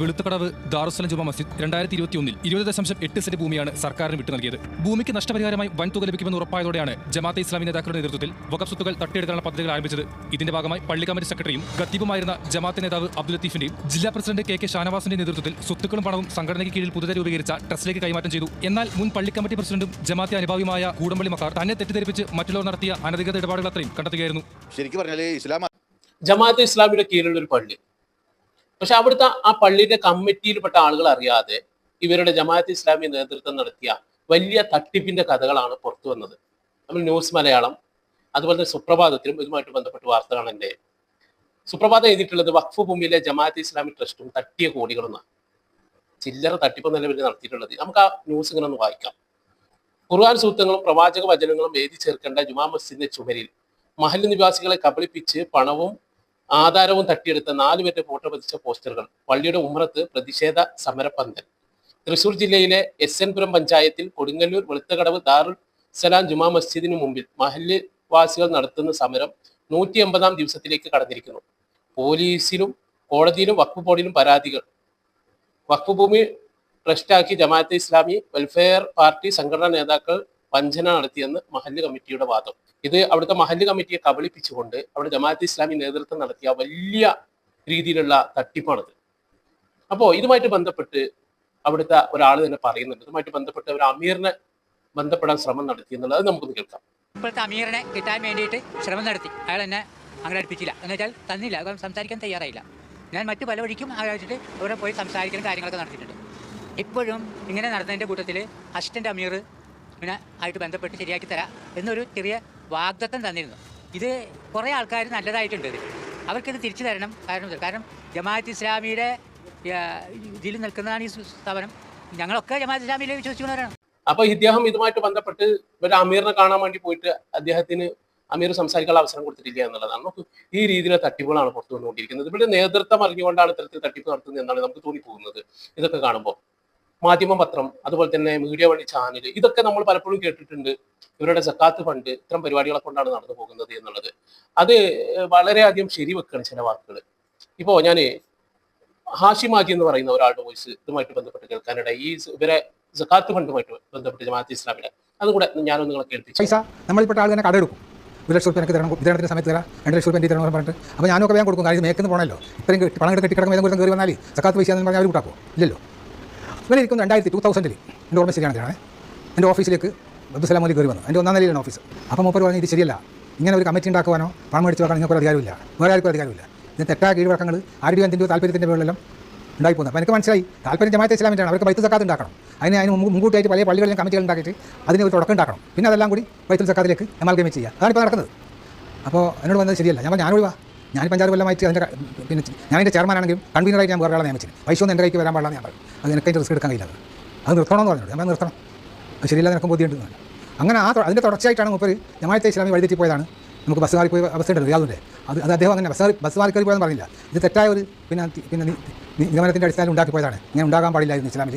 വെളുത്തക്കടവ് ദാറുസലം ജുമാ മസ്ജിദ് രണ്ടായിരത്തി ഇരുപത്തി ഒന്നിൽ ഇരുപത് ദശാംശം എട്ട് സെന്റ് ഭൂമിയാണ് സർക്കാരിന് വിട്ടു നൽകിയത്. ഭൂമിക്ക് നഷ്ടപരിഹാരമായി വൻ തുക ലഭിക്കുമെന്ന് ഉറപ്പായതോടെയാണ് ജമാഅത്തെ ഇസ്ലാമി നേതാക്കളുടെ നേതൃത്വത്തിൽ വകഫ് സ്വത്തുകൾ തട്ടിയെടുക്കാനുള്ള പദ്ധതികൾ ആരംഭിച്ചത്. ഇതിന്റെ ഭാഗമായി പള്ളി കമ്മിറ്റി സെക്രട്ടറിയും ഖത്തീബുമായിരുന്ന ജമാഅത്തെ നേതാവ് അബ്ദുൽ ലത്തീഫിന്റെയും ജില്ലാ പ്രസിഡന്റ് കെ കെ ഷാനവാസിന്റെ നേതൃത്വത്തിൽ സ്വത്തുക്കളും പണവും സംഘടനയ്ക്ക് കീഴിൽ പുതുതായി രൂപീകരിച്ച ട്രസ്റ്റിലേക്ക് കൈമാറ്റം ചെയ്തു. എന്നാൽ മുൻ പള്ളി കമ്മിറ്റി പ്രസിഡന്റും ജമാഅത്തെ അനുഭാവിയുമായ കൂടമ്പള്ളി മക്കാർ തന്നെ തെറ്റിദ്ധരിപ്പിച്ച് മറ്റുള്ളവർ നടത്തിയ അനധികൃത ഇടപാടുകൾ അത്രയും കണ്ടെത്തുകയായിരുന്നു. ശരിക്കും പറഞ്ഞാൽ ഇസ്ലാം ജമാഅത്ത് ഇസ്ലാമിയുടെ കീഴിലുള്ള ഒരു പള്ളി. പക്ഷെ അവിടുത്തെ ആ പള്ളിയുടെ കമ്മിറ്റിയിൽപ്പെട്ട ആളുകൾ അറിയാതെ ഇവരുടെ ജമാഅത്ത് ഇസ്ലാമി നേതൃത്വം നടത്തിയ വലിയ തട്ടിപ്പിന്റെ കഥകളാണ് പുറത്തു വന്നത്. നമ്മൾ ന്യൂസ് മലയാളം അതുപോലെ തന്നെ സുപ്രഭാതത്തിലും ഇതുമായിട്ട് ബന്ധപ്പെട്ട വാർത്തകളാണ് എന്റെ സുപ്രഭാതം എഴുതിയിട്ടുള്ളത് വഖഫ് ഭൂമിയിലെ ജമാഅത്ത് ഇസ്ലാമി ട്രസ്റ്റും തട്ടിയ കോടികളെന്നാണ്. ചില്ലറ തട്ടിപ്പ് നിലവിൽ നടത്തിയിട്ടുള്ളത്. നമുക്ക് ആ ന്യൂസ് ഇങ്ങനെ ഒന്ന് വായിക്കാം. ഖുർആൻ സൂത്രങ്ങളും പ്രവാചക വചനങ്ങളും എഴുതി ചേർക്കേണ്ട ജുമാ മസ്ജിദിന്റെ ചുമരിൽ മഹല്ല് നിവാസികളെ കബളിപ്പിച്ച് പണവും ആധാരവും തട്ടിയെടുത്ത നാലുപേരുടെ ഫോട്ടോ പതിച്ച പോസ്റ്ററുകൾ. പള്ളിയുടെ ഉമ്രത്ത് പ്രതിഷേധ സമരപന്തൽ. തൃശൂർ ജില്ലയിലെ എസ് എൻ പഞ്ചായത്തിൽ കൊടുങ്ങല്ലൂർ വെളുത്തകടവ് ദാറുൽ സലാം ജുമാ മസ്ജിദിന് മുമ്പിൽ മഹല്ല് വാസികൾ നടത്തുന്ന സമരം നൂറ്റി എൺപതാം ദിവസത്തിലേക്ക് കടന്നിരിക്കുന്നു. പോലീസിലും കോടതിയിലും വഖഫ് ബോർഡിലും പരാതികൾ. വഖഫ് ഭൂമി ട്രസ്റ്റാക്കി ജമാഅത്തെ ഇസ്ലാമി വെൽഫെയർ പാർട്ടി സംഘടനാ നേതാക്കൾ വഞ്ചന നടത്തിയെന്ന് മഹല്ല് കമ്മിറ്റിയുടെ വാദം. ഇത് അവിടുത്തെ മഹല്ല് കമ്മിറ്റിയെ കബളിപ്പിച്ചുകൊണ്ട് അവിടെ ജമാഅത്ത് ഇസ്ലാമി നേതൃത്വം നടത്തിയ വലിയ രീതിയിലുള്ള തട്ടിപ്പാണിത്. അപ്പോ ഇതുമായിട്ട് ബന്ധപ്പെട്ട് അവിടുത്തെ ഒരാൾ തന്നെ പറയുന്നുണ്ട്. ഇതുമായിട്ട് ബന്ധപ്പെട്ട് ഒരു അമീറിനെ ബന്ധപ്പെടാൻ ശ്രമം നടത്തി എന്നുള്ളത് നമുക്കൊന്ന് കേൾക്കാം. ഇപ്പോഴത്തെ അമീറിനെ കിട്ടാൻ വേണ്ടിയിട്ട് ശ്രമം നടത്തി. അയാൾ എന്നെ അങ്ങനെ അടുപ്പിച്ചില്ല. എന്ന് വെച്ചാൽ തന്നില്ല. കാരണം സംസാരിക്കാൻ തയ്യാറായില്ല. ഞാൻ മറ്റു പല വഴിക്കും ആലോചിച്ചിട്ട് അവിടെ പോയി സംസാരിക്കുന്ന കാര്യങ്ങളൊക്കെ നടത്തിയിട്ടുണ്ട്. ഇപ്പോഴും ഇങ്ങനെ നടന്നതിന്റെ കൂട്ടത്തിൽ അസിസ്റ്റന്റ് അമീർ പിന്നെ ആയിട്ട് ബന്ധപ്പെട്ട് ശരിയാക്കി തരാം എന്നൊരു ചെറിയ വാഗ്ദത്തം തന്നിരുന്നു. ഇത് കുറേ ആൾക്കാർ നല്ലതായിട്ടുണ്ട് ഇത് അവർക്കിത് തിരിച്ചു തരണം കാരണം കാരണം ജമാഅത്ത് ഇസ്ലാമിയുടെ ഇതിൽ നിൽക്കുന്നതാണ് ഈ സ്ഥാപനം. ഞങ്ങളൊക്കെ ജമാഅത്ത് ഇസ്ലാമിയിൽ വിശ്വസിക്കുന്നവരാണ്. അപ്പൊ ഇദ്ദേഹം ഇതുമായിട്ട് ബന്ധപ്പെട്ട് ഒരു അമീറിനെ കാണാൻ വേണ്ടി പോയിട്ട് അദ്ദേഹത്തിന് അമീർ സംസാരിക്കാനുള്ള അവസരം കൊടുത്തിട്ടില്ല എന്നുള്ളതാണ്. നമുക്ക് ഈ രീതിയിലെ തട്ടിപ്പുകളാണ് പുറത്തു വന്നുകൊണ്ടിരിക്കുന്നത് ഇവിടെ നേതൃത്വം അറിഞ്ഞുകൊണ്ടാണ് ഇത്തരത്തിൽ തട്ടിപ്പ് നടത്തുന്നത് എന്നാണ് നമുക്ക് തോന്നിപ്പോകുന്നത്. ഇതൊക്കെ കാണുമ്പോൾ. മാധ്യമ പത്രം അതുപോലെ തന്നെ മീഡിയ വഴി ചാനൽ ഇതൊക്കെ നമ്മൾ പലപ്പോഴും കേട്ടിട്ടുണ്ട്. ഇവരുടെ സക്കാത്ത് ഫണ്ട് ഇത്തരം പരിപാടികളെ കൊണ്ടാണ് നടന്നു പോകുന്നത് എന്നുള്ളത്. അത് വളരെയധികം ശരിവെക്കാണ് ചില വാക്കുകൾ ഇപ്പോ ഞാൻ ഹാഷിമാജി എന്ന് പറയുന്ന ഒരാളുടെ വോയിസ് ഇതുമായിട്ട് ബന്ധപ്പെട്ട് കേൾക്കാനിട ഈ ഇവരെ സക്കാത്ത് ഫണ്ടുമായിട്ട് ബന്ധപ്പെട്ട് ജമാഅത്ത് ഇസ്ലാമിലെ അതും കൂടെ ഞാനൊന്ന് നിങ്ങളെ കേൾപ്പിച്ചു പൈസ ആൾ തന്നെ കടമെടുക്കും ഒരു ലക്ഷം റുപ്യ എനിക്ക് തരണം വിതരണത്തിന് സമയത്ത് തരാം രണ്ട് ലക്ഷം രൂപ എനിക്ക് തരണം പറഞ്ഞിട്ട്. അപ്പോൾ ഞാനൊക്കെ വേഗം കൊടുക്കും. കാര്യം മേക്കുന്ന പോകണമല്ലോ ഇത്രയും പണം കിട്ടി കിടക്കുന്ന വേഗം കയറി വന്നാൽ സക്കാത്ത് പൈസ എന്ന് പറഞ്ഞാൽ അവർ കൂട്ടാക്കോ ഇല്ലല്ലോ? ഇങ്ങനെ ഇരിക്കുന്നു രണ്ടായിരത്തി ടു തൗസൻഡിൽ എന്റെ ഓർമ്മ ശരിയാണ് എന്റെ ഓഫീസിലേക്ക് അബ്ദുസലാം മോദി കയറി വന്നു. എന്റെ ഒന്നാം നിലയിലാണ് ഓഫീസ്. അപ്പോൾ മൂപ്പർ പറഞ്ഞു ഇത് ശരിയല്ല. ഇങ്ങനെ ഒരു കമ്മിറ്റി ഉണ്ടാക്കുവാനോ പണം മേടിച്ച് വെക്കാൻ നിങ്ങൾക്ക് ഒരു അധികാരമില്ല. വേറെ ആർക്കും അധികാരമില്ല. ഇത് തെറ്റായ കീഴ്വഴക്കങ്ങൾ ആരുടെ എന്തിന്റെ താല്പര്യത്തിന്റെ പേരിലെല്ലാം ഉണ്ടായി പോകുന്നത് അപ്പോൾ എനിക്ക് മനസ്സിലായി. താല്പര്യം ജമാഅത്തെ ഇസ്ലാമിന്റെ ആണ് അവർക്ക് ബൈത്തുൽ സക്കാത്ത് ഉണ്ടാക്കണം. അതിന് അതിന് മുൻകൂട്ടിയായിട്ട് പല പള്ളികളിലും കമ്മിറ്റികൾ ഉണ്ടാക്കിയിട്ട് അതിന് ഒരു തുടക്കം ഉണ്ടാക്കണം. പിന്നെ അതെല്ലാം കൂടി ബൈത്തുൽ സക്കാത്തിലേക്ക് അമാൽഗമി ചെയ്യുക. അതാണ് ഇപ്പോൾ നടക്കുന്നത്. അപ്പോൾ എന്നോട് വന്നത് ശരിയല്ല. ഞാൻ ഞാൻ ഞാൻ പഞ്ചായത്ത് കൊല്ലമായിട്ട് അതിന്റെ പിന്നെ ഞാൻ എന്റെ ചെയർമാനാണെങ്കിലും കൺവീനറായിട്ട് ഞാൻ വേറെ ആളെ നിയമിച്ചത് പൈസ ഒന്നും എന്റെ കൈക്ക് വരാൻ പാടില്ല ഞാൻ പറഞ്ഞു അത് എനിക്ക് റിസ്ക് എടുക്കാൻ കഴിയില്ല അത്. നിർത്തണമെന്ന് പറഞ്ഞു ഞാൻ നിർത്തണം. അത് ശരിയില്ല നിനക്കും ബോധ്യമുണ്ട് അങ്ങനെ ആ അതിന്റെ തുടർച്ചയായിട്ടാണ് മുപ്പർ ജമാഅത്തെ ഇസ്ലാമി വഴിതെറ്റി പോയതാണ് നമുക്ക് ബസ് മാറി പോയ അവസ്ഥയുണ്ട് റിയാദിന്റെ അത് അത് അദ്ദേഹം അങ്ങനെ ബസ് ബസ് മാറി കയറി പോയെന്ന് പറഞ്ഞില്ല. ഇത് തെറ്റായ ഒരു പിന്നെ പിന്നെ നിഗമനത്തിന്റെ അടിസ്ഥാനത്തിൽ ഉണ്ടാക്കി പോയതാണ് ഇങ്ങനെ ഉണ്ടാകാൻ പാടില്ലായിരുന്നു ഇസ്ലാമിൽ.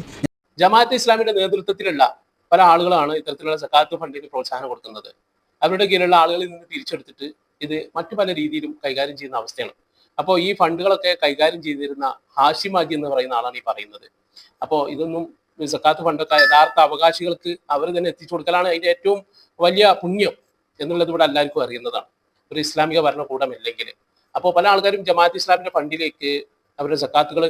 ജമാഅത്ത് ഇസ്ലാമിന്റെ നേതൃത്വത്തിലുള്ള പല ആളുകളാണ് ഇത്തരത്തിലുള്ള സക്കാത്ത് ഫണ്ടിന് പ്രോത്സാഹനം കൊടുക്കുന്നത്. അവരുടെ കീഴിലുള്ള ആളുകളിൽ നിന്ന് തിരിച്ചെടുത്തിട്ട് ഇത് മറ്റു പല രീതിയിലും കൈകാര്യം ചെയ്യുന്ന അവസ്ഥയാണ്. അപ്പോൾ ഈ ഫണ്ടുകളൊക്കെ കൈകാര്യം ചെയ്തിരുന്ന ഹാഷിമാജി എന്ന് പറയുന്ന ആളാണ് ഈ പറയുന്നത്. അപ്പോൾ ഇതൊന്നും സക്കാത്ത് ഫണ്ടൊക്കെ യഥാർത്ഥ അവകാശികൾക്ക് അവർ തന്നെ എത്തിച്ചു കൊടുക്കലാണ് അതിന്റെ ഏറ്റവും വലിയ പുണ്യം എന്നുള്ളത് ഇവിടെ എല്ലാവർക്കും അറിയുന്നതാണ്. ഒരു ഇസ്ലാമിക ഭരണകൂടമില്ലെങ്കിൽ അപ്പോൾ പല ആൾക്കാരും ജമാഅത്ത് ഇസ്ലാമിന്റെ ഫണ്ടിലേക്ക് അവരുടെ സക്കാത്തുകൾ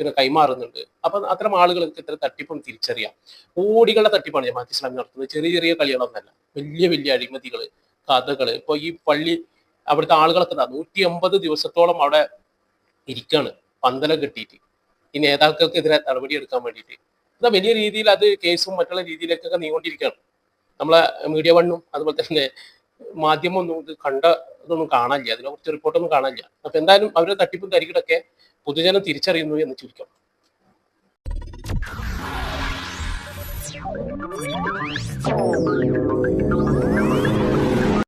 പിന്നെ കൈമാറുന്നുണ്ട്. അപ്പം അത്തരം ആളുകൾക്ക് ഇത്ര തട്ടിപ്പും തിരിച്ചറിയാം. കോടികളുടെ തട്ടിപ്പാണ് ജമാഅത്ത് ഇസ്ലാമി നടത്തുന്നത്. ചെറിയ ചെറിയ കളികളൊന്നല്ല. വലിയ വലിയ അഴിമതികൾ കഥകൾ ഇപ്പോൾ ഈ പള്ളി അവിടുത്തെ ആളുകളൊക്കെ നൂറ്റി അമ്പത് ദിവസത്തോളം അവിടെ ഇരിക്കാണ്. പന്തലം കിട്ടിയിട്ട്. ഈ നേതാക്കൾക്കെതിരെ നടപടി എടുക്കാൻ വേണ്ടിയിട്ട്. എന്നാൽ വലിയ രീതിയിൽ അത് കേസും മറ്റുള്ള രീതിയിലേക്കൊക്കെ നീങ്ങിക്കൊണ്ടിരിക്കുകയാണ് നമ്മളെ മീഡിയ വണ്ണും അതുപോലെ തന്നെ മാധ്യമമൊന്നും ഇത് കണ്ട ഇതൊന്നും കാണാനില്ല. അതിനെ കുറിച്ച് റിപ്പോർട്ടൊന്നും കാണാനില്ല. അപ്പൊ എന്തായാലും അവരുടെ തട്ടിപ്പും തരികിടൊക്കെ പൊതുജനം തിരിച്ചറിയുന്നു എന്ന് ചുരുക്കം.